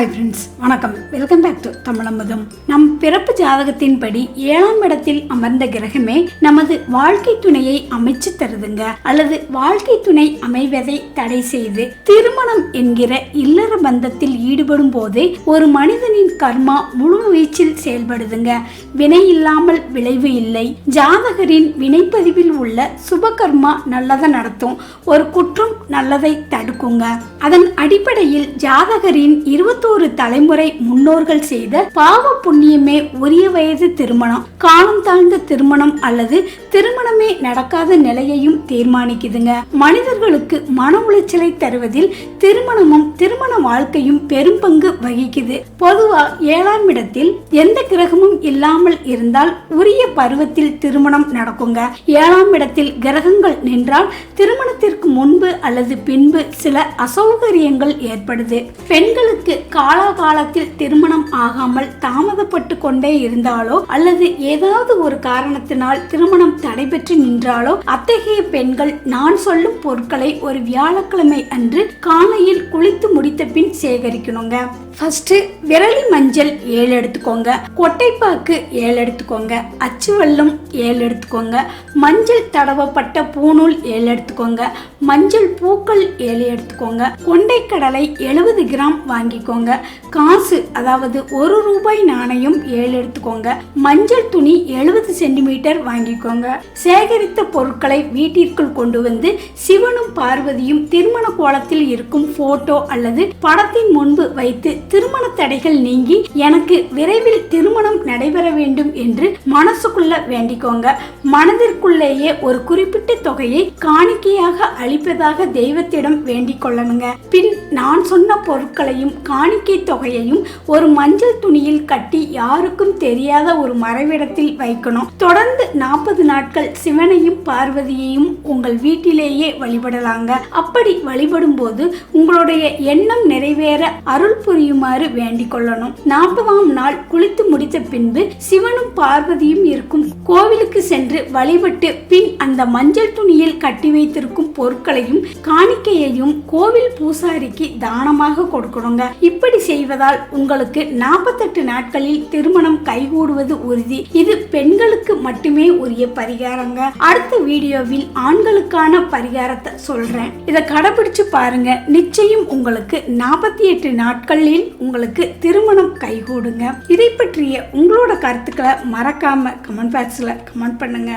Hi friends வணக்கம். Welcome back to Tamizhamudham நம் பிறப்பு ஜாதகத்தின்படி ஏழாம் இடத்தில் அமர்ந்த கிரகமே நமது வாழ்க்கை துணையை அமைச்சு தருதுங்க. அல்லது வாழ்க்கை துணை அமைவதை தடை செய்து திருமணம் என்கிற இல்லற பந்தத்தில் ஈடுபடும் போதே ஒரு மனிதனின் கர்மா முழு வீச்சில் செயல்படுதுங்க. வினை இல்லாமல் விளைவு இல்லை. ஜாதகரின் வினைப்பதிவில் உள்ள சுபகர்மா நல்லதை நடத்தும். ஒரு குற்றம் நல்லதை தடுக்குங்க. அதன் அடிப்படையில் ஜாதகரின் ஒரு தலைமுறை முன்னோர்கள் செய்த பாவ புண்ணியமே உரிய வயது திருமணம். காலம் தாழ்ந்த திருமணம் அல்லது திருமணமே நடக்காத நிலையையும் தீர்மானிக்குதுங்க. மனிதர்களுக்கு மன உளைச்சலை தருவதில் திருமணமும் திருமண வாழ்க்கையும் பெரும் பங்கு வகிக்குது. பொதுவா ஏழாம் இடத்தில் எந்த கிரகமும் இல்லாமல் இருந்தால் உரிய பருவத்தில் திருமணம் நடக்குங்க. ஏழாம் இடத்தில் கிரகங்கள் நின்றால் திருமணத்திற்கு முன்பு அல்லது பின்பு சில அசௌகரியங்கள் ஏற்படுது. பெண்களுக்கு காலாகாலத்தில் திருமணம் ஆகாமல் தாமதப்பட்டு கொண்டே இருந்தாலோ அல்லது ஏதாவது ஒரு காரணத்தினால் திருமணம் தடைபெற்று நின்றாலோ அத்தகைய பெண்கள் நான் சொல்லும் பொருட்களை ஒரு வியாழக்கிழமை அன்று காலையில் குளித்து சேகரிக்கணுங்க. ஃபர்ஸ்ட் விரலி மஞ்சள் ஏழு எடுத்துக்கோங்க. கொட்டைப்பாக்கு ஏழு எடுத்துக்கோங்க. அச்சு வெல்லம் ஏழு எடுத்துக்கோங்க. மஞ்சள் தடவப்பட்ட பூநூல் ஏழு எடுத்துக்கோங்க. மஞ்சள் பூக்கள் ஏழு எடுத்துக்கோங்க. கொண்டைக்கடலை எழுபது கிராம் வாங்கிக்கோங்க. காசு அதாவது ஒரு ரூபாய் நாணயம் ஏழு எடுத்துக்கோங்க. மஞ்சள் துணி எழுபது சென்டிமீட்டர் வாங்கிக்கோங்க. சேகரித்த பொருட்களை வீட்டிற்குள் கொண்டு வந்து சிவனும் பார்வதியும் திருமண கோலத்தில் இருக்கும் போட்டோ அல்லது படத்தின் முன்பு வைத்து திருமண தடைகள் நீங்கி எனக்கு விரைவில் திருமணம் நடைபெற வேண்டும் என்று மனசுக்குள்ள வேண்டிக்கோங்க. மனதிற்குள்ளேயே ஒரு குறிப்பிட்ட தொகையை காணிக்கையாக அளிப்பதாக தெய்வத்திடம் வேண்டிக் கொள்ளணுங்க. பின் நான் சொன்ன பொருட்களையும் காணிக்கை தொகையையும் ஒரு மஞ்சள் துணியில் கட்டி யாருக்கும் தெரியாத ஒரு மறைவிடத்தில் வைக்கணும். தொடர்ந்து நாற்பது நாட்கள் சிவனையும் பார்வதியையும் உங்கள் வீட்டிலேயே வழிபடலாங்க. அப்படி வழிபடும் போது உங்களுடைய எண்ணம் நிறைவேற அருள் புரியுமாறு வேண்டிக் கொள்ளணும். நாற்பதாம் நாள் குளித்து முடித்த பின்பு சிவனும் பார்வதியும் இருக்கும் கோவிலுக்கு சென்று வழிபட்டு பின் அந்த மஞ்சள் துணியில் கட்டி வைத்திருக்கும் பொருட்களையும் காணிக்கையையும் கோவில் பூசாரிக்கு தானமாக கொடுக்கணுங்க. இப்படி செய்வதால் உங்களுக்கு நாற்பத்தெட்டு நாட்களில் திருமணம் கைகூடுவது உறுதி. இது பெண்களுக்கு மட்டுமே உரிய பரிகாரங்க. அடுத்த வீடியோவில் ஆண்களுக்கான பரிகாரத்தை சொல்றேன். இதை கடைபிடிச்சு பாருங்க. நிச்சயம் உங்களுக்கு நாற்பத்தி எட்டு நாட்களில் உங்களுக்கு திருமணம் கைகூடுங்க. இதை பற்றிய உங்களோட கருத்துக்களை மறக்காம கமெண்ட் பாக்ஸில் கமெண்ட் பண்ணுங்க.